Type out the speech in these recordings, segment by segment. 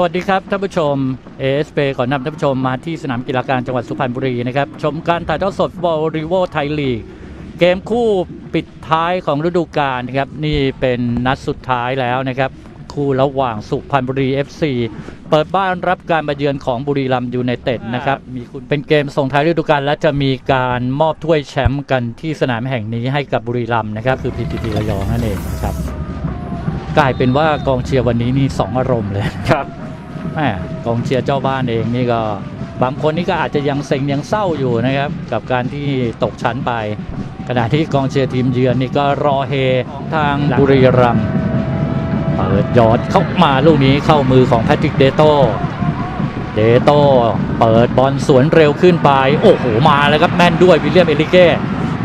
สวัสดีครับท่านผู้ชม ASP ก่อนนำท่านผู้ชมมาที่สนามกีฬาการจังหวัดสุพรรณบุรีนะครับ ชมการถ่ายทอดสดฟุตบอลรีโวไทยลีก เกมคู่ปิดท้ายของฤดูกาลนะครับ นี่เป็นนัดสุดท้ายแล้วนะครับ คู่ระหว่างสุพรรณบุรี FC เปิดบ้านรับการมาเยือนของบุรีรัมย์ยูไนเต็ดนะครับมีคุณเป็นเกมส่งท้ายฤดูกาลและจะมีการมอบถ้วยแชมป์กันที่สนามแห่งนี้ให้กับบุรีรัมย์นะครับ คือ PTT ระยองนั่นเองนะครับ กลายเป็นว่ากองเชียร์วันนี้นี่สองอารมณ์เลยครับ แม่กองเชียร์เจ้าบ้านเองนี่ก็บางคนนี่ก็อาจจะยังเซ็งยังเศร้าอยู่นะครับ กับการที่ตกชั้นไป ขณะที่กองเชียร์ทีมเยือนนี่ก็รอเฮทางบุรีรัมย์เปิดยอดเข้ามาลูกนี้เข้ามือของแพทริกเดโตเดโตเปิดบอลสวนเร็วขึ้นไป โอ้โห มาแล้วครับแม่นด้วยวิลเลียมเอลิเก้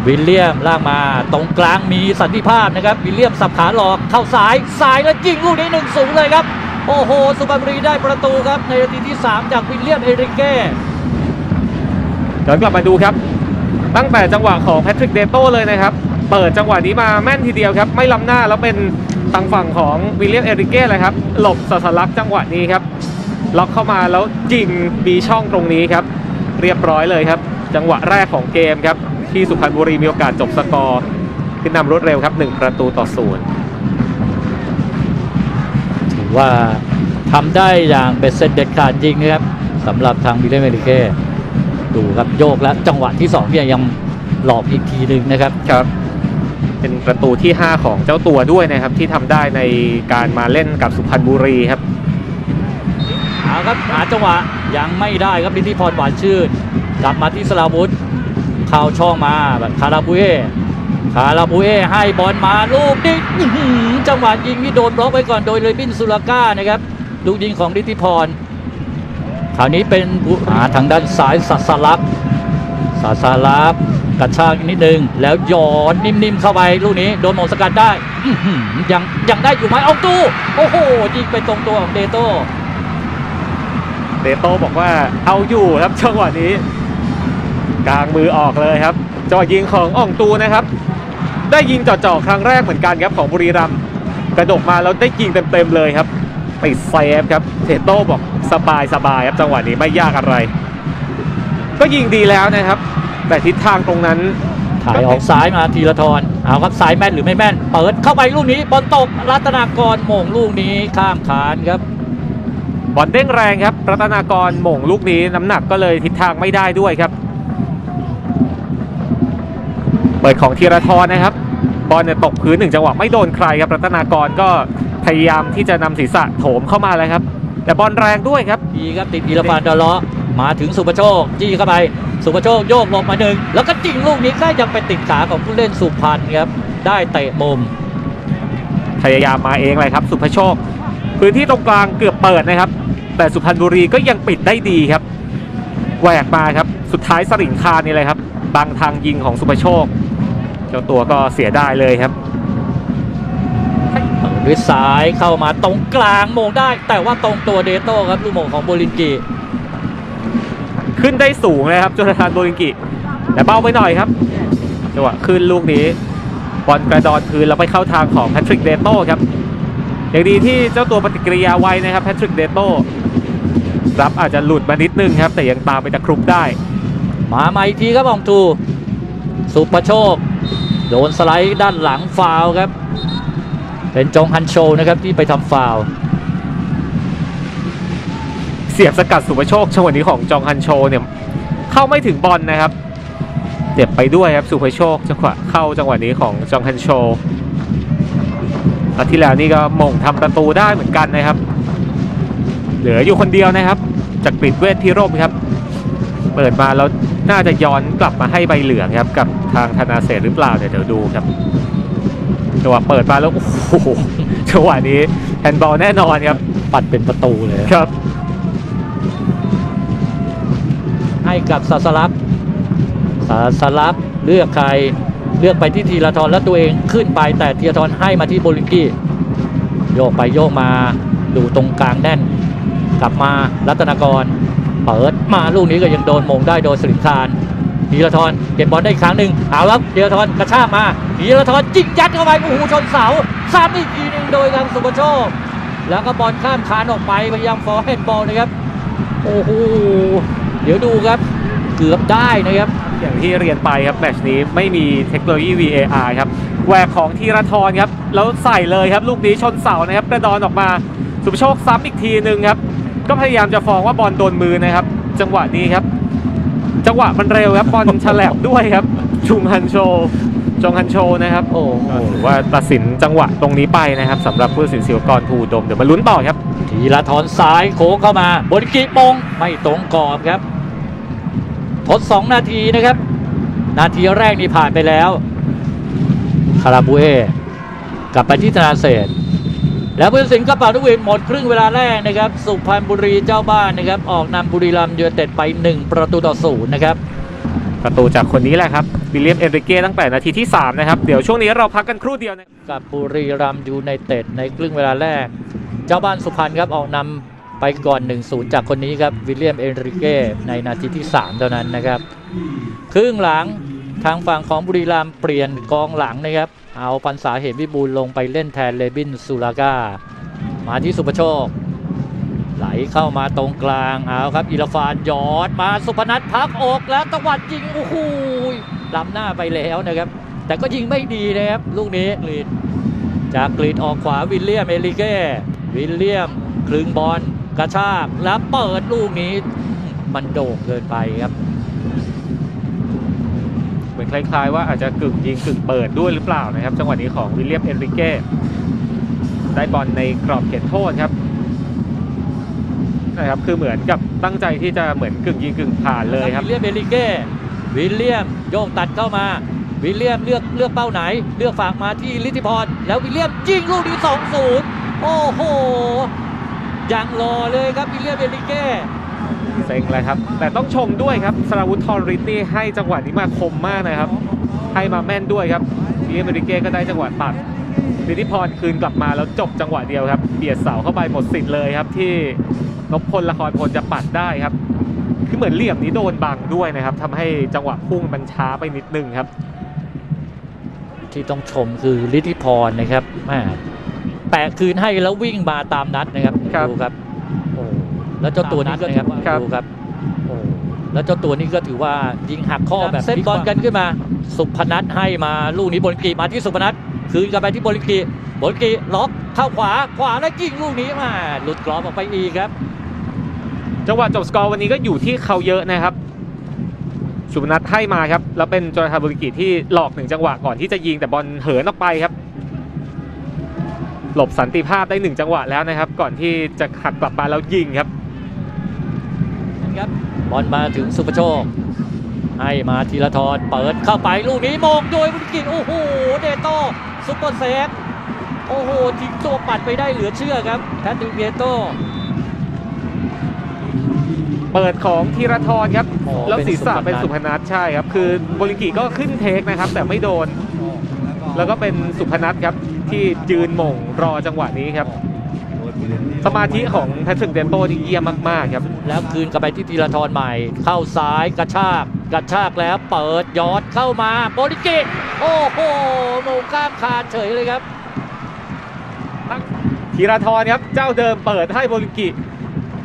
วิลเลียมลากมาตรงกลางมีสันติภาพนะครับวิลเลียมสับขาหลอกเข้าสายสายแล้วยิงลูกนี้หนึ่งสูงเลยครับ โอ้โห สุพรรณบุรีได้ประตูครับ ในนาทีที่ 3 จากวิลเลียมเอริเก้ย้อนกลับมาดูครับ ตั้งแต่จังหวะของแพทริกเดโต้เลยนะครับ เปิดจังหวะนี้มาแม่นทีเดียวครับ ไม่ล้ำหน้าแล้วเป็นทางฝั่งของวิลเลียมเอริเก้เลยครับ หลบสัสลักจังหวะนี้ครับ ล็อกเข้ามาแล้วยิงมีช่องตรงนี้ครับ เรียบร้อยเลยครับ จังหวะแรกของเกมครับ ที่สุพรรณบุรีมีโอกาสจบสกอร์ขึ้นนำรวดเร็วครับ 1 ประตูต่อศูนย์ ว่าทำได้อย่างเป็นเซตเด็ดขาดจริงนะครับสำหรับทางวิลเลียมเอริเก้ดูครับโยกแล้วจังหวะที่2เนี่ยยังหลอกอีกทีหนึ่งนะครับครับ เป็นประตูที่ 5 ของเจ้าตัวด้วยนะครับ ที่ทำได้ในการมาเล่นกับสุพรรณบุรีครับเอาครับหาจังหวะยังไม่ได้ครับลิทธิพรหวานชื่นกลับมาที่สลาวุธเข้าช่องมาแบบคาราบุเอ คาราบุเอให้บอลมาลูกนี้อื้อหือจังหวะยิงที่โดนบล็อกไว้ก่อนโดยเลยบินซูลาก้านะครับลูกยิงของลิทธิพร คราวนี้เป็นผู้หาทางด้านซ้ายสัสลักสัสลักกระชากนิดนึง แล้วหยอดนิ่มๆเข้าไปลูกนี้โดนหมงสกัดได้ยังยังได้อยู่ไหมเอาตู้โอ้โหยิงไปตรงตัวของเดโต้เดโต้บอกว่าเอาอยู่ครับจังหวะนี้ กลางมือออกเลยครับจังหวะยิงของอ่องตูนะครับ ได้ยิงจ่อๆครั้งแรกเหมือนกันครับของบุรีรัมย์กระดกมาแล้วได้ยิงเต็มๆเลยครับไปเซฟครับเทโต้บอกสบายสบายๆครับจังหวะนี้ไม่ยากอะไร ก็ยิงดีแล้วนะครับ แต่ทิศทางตรงนั้นถ่ายออกซ้ายมาทีละทรเอาครับซ้ายแม่นหรือไม่แม่น เปิดเข้าไปลูกนี้บอลตกรัตนากรโมงลูกนี้ข้ามคานครับบอลเด้งแรงครับ รัตนากรหม่งลูกนี้น้ำหนักก็เลยทิศทางไม่ได้ด้วยครับ เปิดของธีรทรนะครับบอลเนี่ยตกพื้นหนึ่งจังหวะไม่โดนใครครับรัตนากรก็พยายามที่จะนำศีรษะโถมเข้ามาเลยครับ แต่บอลแรงด้วยครับดีครับติดอีรฟานดอลเลาะมาถึงสุภโชคจี้เข้าไปสุภโชคโยกหลบมาหนึ่งแล้วก็จริงลูกนี้ก็ยังไปติดขาของผู้เล่นสุพรรณครับได้เตะมุม พยายามมาเองเลยครับ สุภโชค พื้นที่ตรงกลางเกือบเปิดนะครับ แต่สุพรรณบุรีก็ยังปิดได้ดีครับแหวกมาครับสุดท้ายสริงคารนี่เลยครับบังทางยิงของสุภโชค เจ้าตัวก็เสียได้เลยครับเปิดด้วยซ้ายเข้ามาตรงกลางโมงได้ แต่ว่าตรงตัวเดโต้ครับลูกโมงของโบลินกีขึ้นได้สูงเลยครับโจนาธานโบลิงกิแต่เบาไปหน่อยครับจังหวะขึ้นลูกนี้บอลกระดอนพื้นแล้วไปเข้าทางของแพทริกเดโต้ครับอย่างดีที่เจ้าตัวปฏิกิริยาไวนะครับแพทริกเดโต้รับอาจจะหลุดมานิดนึงครับ แต่ยังตามไปตะครุบได้ มาใหม่อีกทีครับอองตูสุประโชค โดนสไลด์ด้านหลังฟาวครับ เป็นจงฮันโชนะครับที่ไปทำฟาวเสียบสกัดสุภโชคจังหวะนี้ของจองฮันโชเนี่ยเข้าไม่ถึงบอลนะครับเจ็บไปด้วยครับสุภโชคจังหวะเข้าจังหวะนี้ของจองฮันโชอาที่แล้วนี่ก็มงทำประตูได้เหมือนกันนะครับ เหลืออยู่คนเดียวนะครับจากกริดเวทพิรมครับ เปิดมาแล้วน่าจะย้อนกลับมาให้ใบเหลืองครับกับทางธนาเศรษฐ์หรือเปล่าเดี๋ยวเดี๋ยวดูครับจังหวะเปิดมาแล้วโอ้โหจังหวะนี้แฮนด์บอลแน่นอนครับปัดเป็นประตูเลยครับ ให้กับซาสลับซาสลับเลือกใครเลือกไปที่ทีละทรแล้วตัวเองขึ้นไปแต่ทีละทรให้มาที่โบลิงกี้โยกไปโยกมาดูตรงกลางแน่น กลับมารัตนากร เปิดมาลูกนี้ก็ยังโดนมงได้โดยสลิงคารธีรทรเก็บบอลได้อีกครั้งหนึ่งเอาแล้วธีรทรกระชากมาธีรทรจิกยัดเข้าไปโอ้โหชนเสาซ้ำอีกทีหนึ่งโดยทางสุภโชคแล้วก็บอลข้ามคานออกไปพยายามฟอร์เฮดบอลนะครับโอ้โหเดี๋ยวดูครับเกือบได้นะครับอย่างที่เรียนไปครับแมตชนี้ไม่มีเทคโนโลยี VAR ครับแหวกของธีรทรครับแล้วใส่เลยครับลูกนี้ชนเสานะครับกระดอนออกมาสุภโชคซ้ำอีกทีหนึ่งครับ ก็พยายามจะฟ้องว่าบอลโดนมือนะครับ จังหวะนี้ครับ จังหวะมันเร็วครับบอลฉลับด้วยครับชุงฮันโชจงฮันโชนะครับ โอ้โหก็ถือว่าตัดสินจังหวะตรงนี้ไปนะครับสำหรับผู้ตัดสินศิวกรภูอุดมเดี๋ยวมาลุ้นต่อครับ ทีละทอนซ้ายโค้งเข้ามาบนกีปงไม่ตรงกรอบครับ ทด 2 นาทีนะครับ นาทีแรกนี่ผ่านไปแล้วคาราบูเอ กลับไปที่ธนาเศษ แล้วผู้ตัดสินก็เป่าทุกวินหมดครึ่งเวลาแรกนะครับ สุพรรณบุรีเจ้าบ้านนะครับ ออกนำบุรีรัมย์ยูไนเต็ดไป 1 ประตูต่อศูนย์นะครับ ประตูจากคนนี้แหละครับวิลเลียมเอนริเก้ตั้งแต่นาทีที่ 3 นะครับ เดี๋ยวช่วงนี้เราพักกันครู่เดียวนะกับบุรีรัมย์ยูไนเต็ดในครึ่งเวลาแรก เจ้าบ้านสุพรรณครับออกนำไปก่อน 1-0 จากคนนี้ครับวิลเลียมเอนริเก้ในนาทีที่ 3 เท่านั้นนะครับ ครึ่งหลังทางฝั่งของบุรีรัมย์เปลี่ยนกองหลังนะครับ เอาปันษาเหมวิบูลลงไปเล่นแทนเลบินซูลาก้ามาที่สุภโชค ไหลเข้ามาตรงกลางเอาครับอิรฟานยอดมาสุพนัทพักอกแล้วตะวัดยิงโอ้โหล้ำหน้าไปแล้วนะครับ แต่ก็ยิงไม่ดีนะครับลูกนี้กรีดจากกรีดออกขวาวิลเลียมเอลิเก้วิลเลียมคลึงบอลกระชากแล้วเปิดลูกนี้มันโด่งเกินไปครับ มือนคล้าย ๆ ว่าอาจจะกึ่งยิงกึ่งเปิดด้วยหรือเปล่านะครับ จังหวะนี้ของวิลเลียมเอนริเก้ได้บอลในกรอบเขตโทษครับนะครับคือเหมือนกับตั้งใจที่จะเหมือนกึ่งยิงกึ่งผ่านเลยครับวิลเลียมเอลิเก้วิลเลียมโยกตัดเข้ามาวิลเลียมเลือกเลือกเป้าไหน เลือกฝากมาที่ลิทธิพรแล้ววิลเลียมยิงลูกนี้สองศูนย์โอ้โหยังรอเลยครับวิลเลียมเอลิเก้ เซ็งเลยครับ แต่ต้องชมด้วยครับสราวุธทอริสนี่ให้จังหวะนี้มาคมมากนะครับ ให้มาแม่นด้วยครับวิลเลียมเอนริเก้ก็ได้จังหวะตัดลิทธิพรคืนกลับมาแล้วจบจังหวะเดียวครับ เบียดเสาเข้าไปหมดสิทธิ์เลยครับ ที่นพพลละครพลจะปัดได้ครับ คือเหมือนเหลี่ยมนี้โดนบังด้วยนะครับทำให้จังหวะพุ่งมันช้าไปนิดนึงครับ ที่ต้องชมคือลิทธิพรนะครับแม่แปะคืนให้แล้ววิ่งมาตามนัดนะครับครับดูครับโอ้ แล้วเจ้าตัวนี้ก็นะครับครับ ดูครับโอ้แล้วเจ้าตัวนี้ก็ถือว่ายิงหักข้อแบบเซตบอลกันขึ้นมา สุพนัทให้มาลูกนี้บนกีมาที่สุพนัทคืนกลับไปที่บนกีบนกีล็อกเข้าขวาขวาแล้วยิงลูกนี้มาหลุดกรอบออกไปอีกครับ จังหวะจบสกอร์วันนี้ก็อยู่ที่เขาเยอะนะครับ สุพนัทให้มาครับ แล้วเป็นจอร์แดนบุริกิที่หลอกหนึ่งจังหวะก่อนที่จะยิงแต่บอลเหินออกไปครับ หลบสันติภาพได้หนึ่งจังหวะแล้วนะครับ ก่อนที่จะหักกลับมาแล้วยิงครับ ครับ บอลมาถึงสุภโชค ให้มาธีรทรเปิดเข้าไปลูกนี้มงโดยบุญกิจโอ้โหเดโต้ซุปเปอร์เซฟโอ้โหทิ้งตัวปัดไปได้เหลือเชื่อครับแพทริกเดโต้เปิดของธีรทรครับโอ้แล้วศีรษะเป็เป็นนสุสุพพนันัททใช่ครับ คือโบริกิก็ขึ้นเทคนะครับ แต่ไม่โดน แล้วก็เป็นสุพนัทครับที่ยืนหม่งรอจังหวะนี้ครับ สมาธิของแพทริกเดนโต้ที่เยี่ยมมากๆครับ แล้วคืนกลับไปที่ธีรทรใหม่ เข้าซ้ายกระชากกระชากแล้วเปิดยอดเข้ามาโบริกิโอ้โหโมงข้ามคานเฉยเลยครับธีรทรครับเจ้าเดิมเปิดให้โบริกิ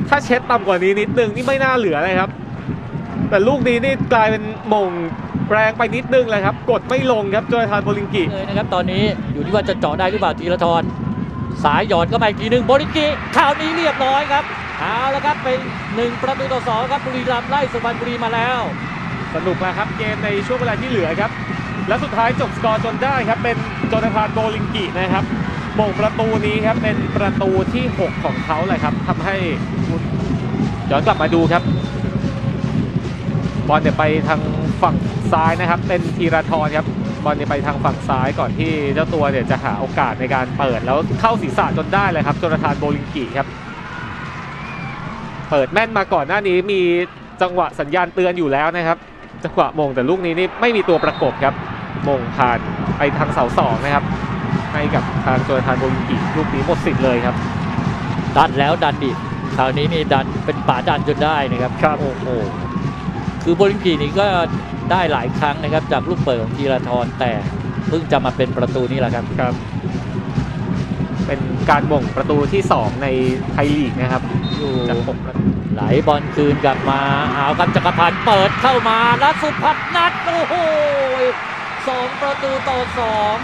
ถ้าเช็ดต่ำกว่านี้นิดนึงนี่ไม่น่าเหลือเลยครับ แต่ลูกนี้นี่กลายเป็นหมงแรงไปนิดนึงเลยครับ กดไม่ลงครับโจยทานโบลิงกิเลยนะครับตอนนี้อยู่ที่ว่าจะเจาะได้หรือเปล่าธีรทร สายหยอดก็มาอีกทีหนึ่งโบริกิข่าวนี้เรียบร้อยครับเอาละครับเป็นหนึ่งประตูต่อสองครับบุรีรัมย์ไล่สุพรรณบุรีมาแล้ว สนุกแล้วครับเกมในช่วงเวลาที่เหลือครับ และสุดท้ายจบสกอร์จนได้ครับเป็นโจนาธานโบลิงกินะครับหม่งประตูนี้ครับเป็นประตูที่ 6 ของเขาเลยครับทำให้ย้อนกลับมาดูครับบอลเนี่ยไปทางฝั่งซ้ายนะครับ เป็นธีรทรครับ บอลเนี่ยไปทางฝั่งซ้ายก่อนที่เจ้าตัวเนี่ยจะหาโอกาสในการเปิดแล้วเข้าศีรษะจนได้เลยครับโจนาธานโบลิงกิครับ เปิดแม่นมาก่อนหน้านี้มีจังหวะสัญญาณเตือนอยู่แล้วนะครับ จังหวะมงแต่ลูกนี้นี่ไม่มีตัวประกบครับมงผ่านไปทางเสาสองนะครับ ให้กับทางโจนาธานโบลิงกิลูกนี้หมดสิทธิ์เลยครับ ดันแล้วดันอีกคราวนี้นี่ดันเป็นป่าดันจนได้นะครับครับโอ้โห คือโบลิงกีนี่ก็ได้หลายครั้งนะครับ จากลูกเปิดของธีรทรแต่เพิ่งจะมาเป็นประตูนี่แหละครับ ครับ เป็นการบ่งประตูที่ 2 ในไทยลีกนะครับอยู่จากหกประตูไหลบอลคืนกลับมาเอาครับจักรพันธ์เปิดเข้ามาแล้วสุพัฒนัทโอ้โหสองประตูต่อสอง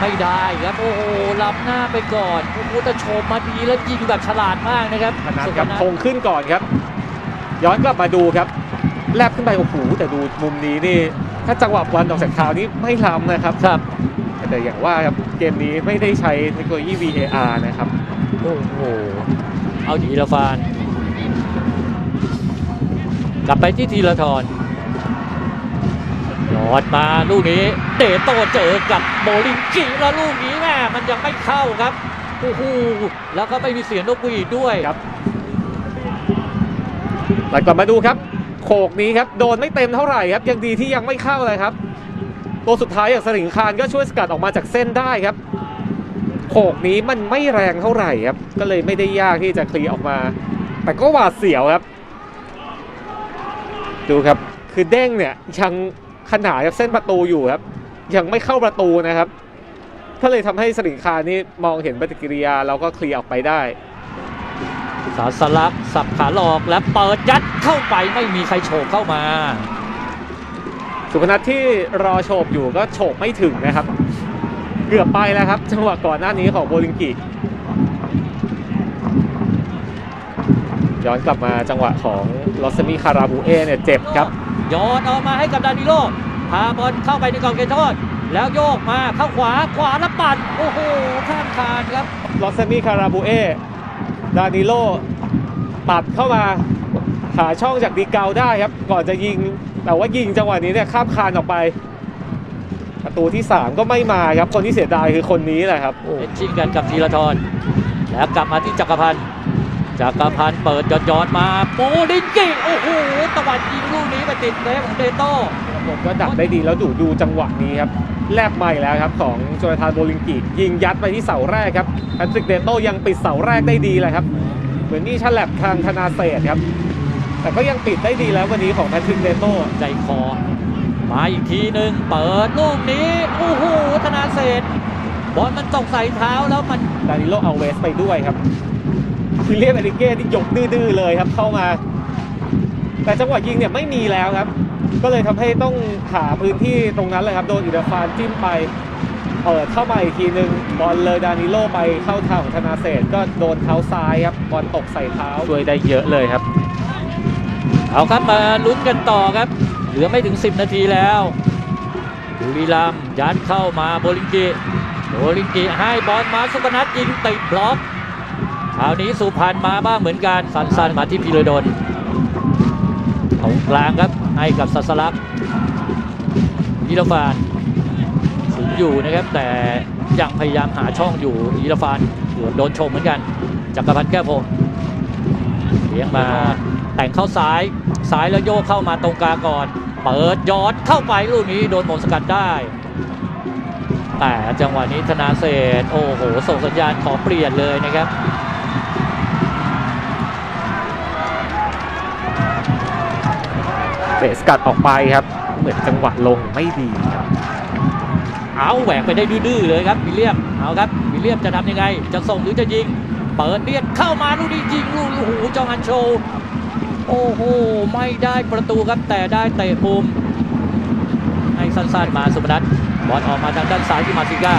ไม่ได้ครับโอ้โหรับหน้าไปก่อนโอ้โหแต่โฉมมาดีแล้วยิงแบบฉลาดมากนะครับพนัทสุคพรับนัทคงขึ้นก่อนครับ ย้อนกลับมาดูครับ แลบขึ้นไปโอ้โหแต่ดูมุมนี้นี่ ถ้าจังหวะบอลออกจากเท้านี่ไม่ล้ำนะครับครับ แต่อย่างว่าครับเกมนี้ไม่ได้ใช้เทคโนโลยี VAR นะครับโอ้โหเอาทีละฟานกลับไปที่ทีละทรหยอดมาลูกนี้ เตะโตเจอกับโมลิงกิแล้วลูกนี้แม่มันยังไม่เข้าครับโอ้โหแล้วก็ไม่มีเสียงนกหวีดด้วยครับหลังกลับมาดูครับ โขกนี้ครับโดนไม่เต็มเท่าไหร่ครับยังดีที่ยังไม่เข้าเลยครับ ตัวสุดท้ายอย่างสลิงคารก็ช่วยสกัดออกมาจากเส้นได้ครับ โขกนี้มันไม่แรงเท่าไหร่ครับ ก็เลยไม่ได้ยากที่จะเคลียออกมา แต่ก็หวาดเสียวครับ ดูครับคือเด้งเนี่ยยังขนาดกับเส้นประตูอยู่ครับ ยังไม่เข้าประตูนะครับก็เลยทำให้สลิงคารนี่มองเห็นปฏิกิริยาแล้วก็เคลียร์ออกไปได้ สาสลักสับขาหลอกและเปิดยัดเข้าไปไม่มีใครโฉบเข้ามา สุพนัทที่รอโฉบอยู่ก็โฉบไม่ถึงนะครับ เกือบไปแล้วครับ จังหวะก่อนหน้านี้ของโบลิงกิย้อนกลับมาจังหวะของลอสมิคาราบูเอเนี่ยเจ็บครับโยนออกมาให้กับดานิโลพาบอลเข้าไปในกรอบเขตโทษแล้วโยกมาเข้าขวาขวาแล้วปัดโอ้โหข้ามคานครับลอสมิคาราบูเอ ดานิโลปัดเข้ามาหาช่องจากดีเกาได้ครับ ก่อนจะยิง แต่ว่ายิงจังหวะนี้เนี่ยข้ามคานออกไป ประตูที่ 3 ก็ไม่มาครับ คนที่เสียดายคือคนนี้แหละครับเป็นชิงกันกับธีรทรแล้วกลับมาที่จักรพันธ์จักรพันธ์เปิดยอดยอดมาโมลินกิโอ้โหตะวันยิงลูกนี้ไปติดเซฟของเดโต้ ผมก็ดักได้ดีแล้วดูดูจังหวะนี้ครับแลบใหม่แล้วครับของโจนาธานโบลิงกิยิงยัดไปที่เสาแรกครับแพทริกเดโต้ยังปิดเสาแรกได้ดีเลยครับ เหมือนนี่ฉลับทางธนาเศษครับ แต่ก็ยังปิดได้ดีแล้ววันนี้ของแพทริกเดโต้ใจคอ มาอีกทีหนึ่งเปิดลูกนี้โอ้โหธนาเศษบอลมันตกใส่เท้าแล้วมันดานิโลเอาเวสไปด้วยครับวิลเลียมเอริเก้ที่ยกดื้อๆเลยครับเข้ามา แต่จังหวะยิงเนี่ยไม่มีแล้วครับ ก็เลยทำให้ต้องหาพื้นที่ตรงนั้นเลยครับ โดนอิราฟานจิ้มไปเปิดเข้ามาอีกทีนึงบอลเลยดานิโลไปเข้าทางของธนาเศษก็โดนเท้าซ้ายครับบอลตกใส่เท้าช่วยได้เยอะเลยครับ เอาครับมาลุ้นกันต่อครับ เหลือไม่ถึง 10 นาทีแล้วบุรีรัมยัดเข้ามาโบลิงกิโบลิงกิให้บอลมาสุพนัทยิงติดบล็อกคราวนี้สุพรรณมาบ้างเหมือนกันสั้นมาที่พีรดลตรงกลางครับ ให้กับสัสลักยีรฟานถึงอยู่นะครับ แต่ยังพยายามหาช่องอยู่ยีรฟานโดนชมเหมือนกันจักรพันธ์แก้วพงเลี้ยงมาแต่งเข้าซ้ายซ้ายแล้วโยกเข้ามาตรงกลางก่อน เปิดยอดเข้าไปลูกนี้โดนหมงสกัดได้ แต่จังหวะนี้ธนาเศษโอ้โหส่งสัญญาณขอเปลี่ยนเลยนะครับ เตะ สกัดออกไปครับ เหมือนจังหวะลงไม่ดีครับเอาแหวกไปได้ดื้อเลยครับวิลเลียมเอาครับวิลเลียมจะทำยังไง จะส่งหรือจะยิง เปิดเลียดเข้ามาลูกนี้ยิงลูกนี้โอ้โหจองอันโชว์โอ้โหไม่ได้ประตูครับแต่ได้เตะมุมให้สั้นๆมาสุพนัทบอลออกมาทางด้านซ้ายที่มาซิก้า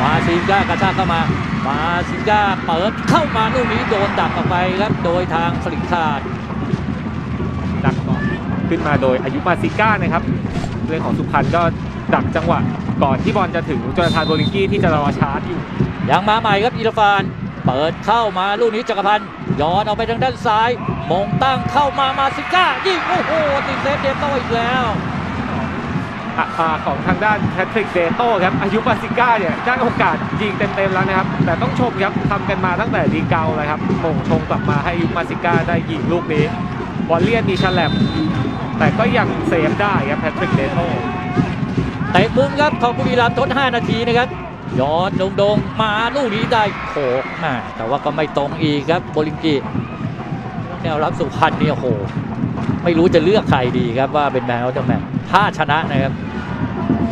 มาซิก้ากระชากเข้ามามาซิก้าเปิดเข้ามาลูกนี้โดนดักออกไปครับโดยทางสลิงคาด ขึ้นมาโดยอายุมาซิก้านะครับเรื่องของสุพรรณก็ดักจังหวะก่อนที่บอลจะถึงโจนาธานโบลิงกี้ที่จะรอชาร์จอยู่ ยังมาใหม่ครับอีรฟาน เปิดเข้ามาลูกนี้จักรพันธ์ย้อนออกไปทางด้านซ้าย มงตั้งเข้ามามาซิก้ายิงโอ้โหติดเซฟเดฟโต้อีกแล้วอะอ่าของทางด้านแพทริกเดโต้ครับอายุมาซิก้าเนี่ยได้โอกาสยิงเต็มๆแล้วนะครับ แต่ต้องชมครับทำกันมาตั้งแต่ดีเกาเลยครับมงชงกลับมาให้อายุมาซิก้าได้ยิงลูกนี้บอลเลียนมีฉลับ แต่ก็ยังเซฟได้ครับแพทริกเดโต้เตะมุมครับของบุรีรัมย์ทด 5 นาทีนะครับย้อนโดงๆมาลูกนี้ได้โขกมาแต่ว่าก็ไม่ตรงอีกครับโบลิงกีแนวรับสุพรรณเนี่ยโห ไม่รู้จะเลือกใครดีครับว่าเป็นแมวจะแมนถ้าชนะนะครับ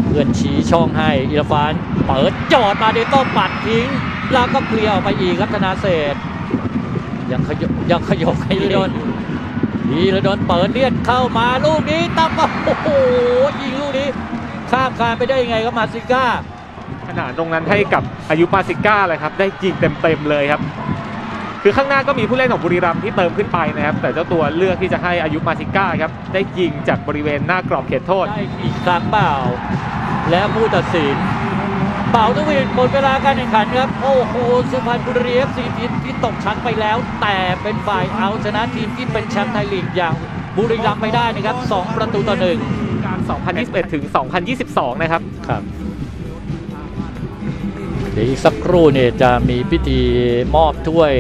เพื่อนชี้ช่องให้อิรฟานเปิดจอดมาเดโต้ปัดทิ้ง แล้วก็เคลียร์ออกไปอีกครับธนาเศรษยังขยบยังขยบให้ยีรดน ยีรดนเปิดเลียดเข้ามาลูกนี้ตั้มโอ้โหยิงลูกนี้ข้ามคานไปได้ยังไงครับมาซิก้าขนาดตรงนั้นให้กับอายุมาซิก้าเลยครับ ได้ยิงเต็มๆเลยครับ คือข้างหน้าก็มีผู้เล่นของบุรีรัมย์ที่เติมขึ้นไปนะครับ แต่เจ้าตัวเลือกที่จะให้อายุมาซิก้าครับ ได้ยิงจากบริเวณหน้ากรอบเขตโทษได้อีกครั้งเปล่า และผู้ตัดสิน เป่าทวีนหมดเวลาการแข่งขันครับ โอ้โหสุพรรณบุรีเอฟซีทีมที่ตกชั้นไปแล้ว แต่เป็นฝ่ายเอาชนะทีมที่เป็นแชมป์ไทยลีกอย่างบุรีรัมย์ไปได้นะครับ 2 ประตูต่อหนึ่งการ2021 ถึง 2022 นะครับครับ เดี๋ยวอีกสักครู่เนี่ยจะมีพิธีมอบถ้วย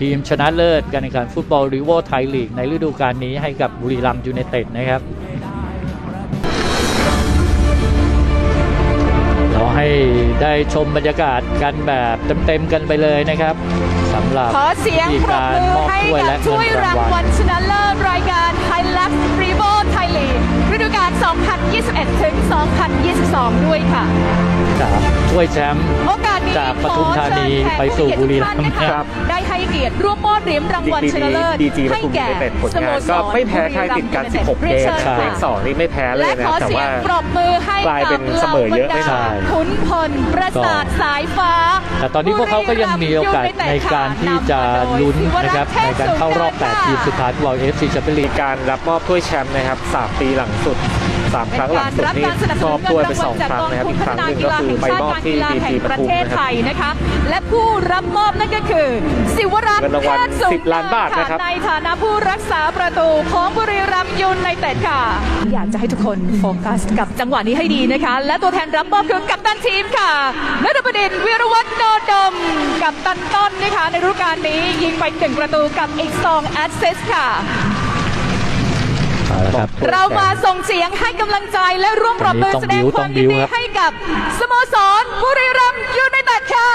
ทีมชนะเลิศการแข่งขันฟุตบอลริโวไทยลีกในฤดูกาลนี้ให้กับบุรีรัมย์ยูไนเต็ดนะครับ ได้ชมบรรยากาศกันแบบเต็มๆกันไปเลยนะครับสำหรับขอเสียงพิธีปรบการมือมอบให้ถ้วยกัและบเงิถ้วยนรารางงวัวัลลชนะเลิศรายการไฮลักซ์รีโ o ไทยลีกฤดูกาล 2021 ถึง 2022 ด้วยค่ะจากถ้วยแชมป์โอกาสนี้จากปทุมธานีขอเชิญแขกไปสู่บุรีรัมย์ผู้เกียติทุกท่านนะคคะรับได้ให้ เกียรติร่วมมอบเหรียญรางวัลชนะเลิศดีจีปให้ทุมแก่ยูไนเต็ดผลสงาโมนสก็รไม่แพ้ใครติดกัน 16 เกมเชิญเกค่ะมสองนี่ไม่แพ้เลยและนะขอแต่เสียว่างปรบมือให้กลายเป็กับนเสมอเยอะหล่าบรรใช่ดาขุนพลประสาทสายฟ้า แต่ตอนนี้พวกเขาก็ยังมีโอกาสในการที่จะลุ้นนะครับในการเข้ารอบ 8 ทีมสุดท้ายบอลเอฟซีแชมเปี้ยนลีมีกการรับมอบถ้วยแชมป์นะครับ3ปีหลังสุด3ครั้งหลังสุดนี่มอบถ้วยไป2ครั้งนะครับอีกครั้งหนึ่งก็คือไปมอบที่ดีจีปประทุมเทศนะคไทรับยนะคะและผู้รับมอบนั่นก็คือสิวรักษ์เงินรางวัลแพทย์สูง10ล้านบาทนะครับ ในฐานะผู้รักษาประตูของบุรีรัมย์ยูไนเต็ดค่ะ อยากจะให้ทุกคนโฟกัสกับจังหวะนี้ให้ดีนะคะ และตัวแทนรับมอบคือกัปตันทีมค่ะนฤบดินทร์วีรวัฒน์โนดม กับตันต้นนะคะในฤดูกาลนี้ยิงไปหนึ่งประตูกับอีกสองแอสซิสต์ค่ะ เอาละครับ เรามาส่งเสียงให้กำลังใจและร่วมปรบมือต้องแสดงบิ้วคต้วาอมงบิ้ยินวดีครับให้กับสโมสรบุรีรัมย์ยูไนเต็ดค่ะ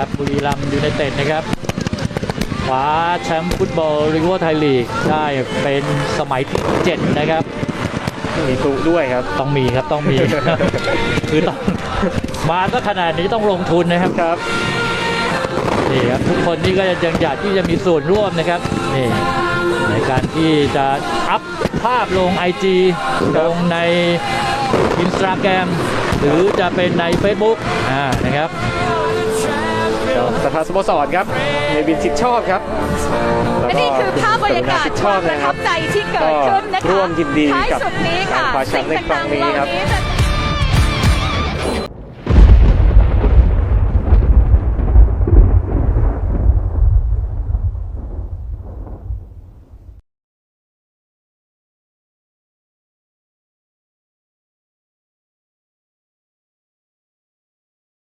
ครับนี่ครับบุรีรัมย์ยูไนเต็ดนะครับคว้าแชมป์ฟุตบอลริโวไทยลีกได้เป็นสมัยที่7นะครับ มีตุด้วยครับ ต้องมีครับต้องมี คือต้องมาก็ขนาดนี้ต้องลงทุนนะครับครับนี่ครับทุกคนนี่ก็ยังอยากที่จะมีส่วนร่วมนะครับนี่ในการที่จะอัพภาพลง IG ลงในอินสตาแกรมหรือจะเป็นใน Facebook อ่านะครับ ประธานสโมสรครับเนวินชิดชอบครับแล้วและก็นี่คือภาพบรรยากาศชิดชคอวาบมประนะคทัรับบใจที่เกิดขึ้นนะคะก็ร่วมยินดีท้ายกับสุดนี้ค่ะการคว้าแชมป์ในครั้งนี้ครับ